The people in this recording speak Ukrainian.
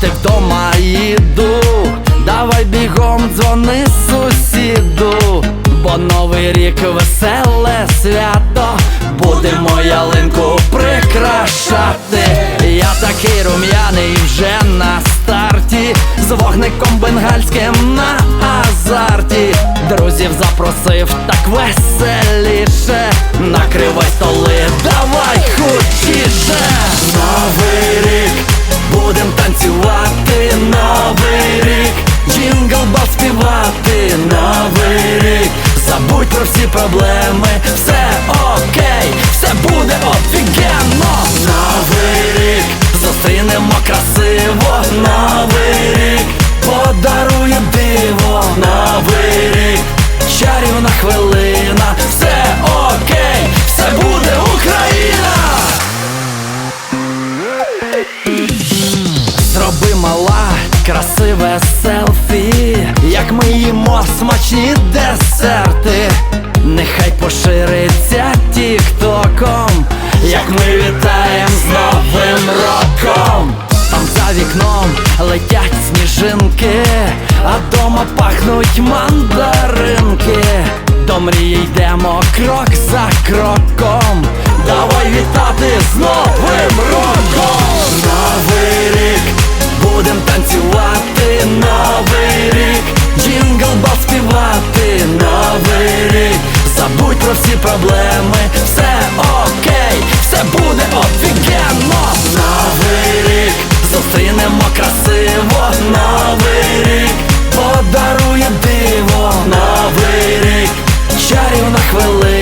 ти вдома їду, давай бігом дзвони сусіду, бо новий рік веселе свято, будемо ялинку прикрашати. Я такий рум'яний вже на старті, з вогником бенгальським на азарті. Друзів запросив так веселіше накрив. Всі проблеми, все окей, все буде офігенно. Новий рік, зустрінемо красиво, новий рік, подарує диво, новий рік, чарівна хвилина, все окей, все буде Україна. Зроби мала красиве селфі, як ми їмо смачні десерти. Ми вітаєм з Новим роком. Там за вікном летять сніжинки, а дома пахнуть мандаринки. До мрії йдемо крок за кроком. Давай вітати з Новим роком! Новий рік, будем танцювати, новий рік, джингл бас співати, новий рік, забудь про всі проблеми, equally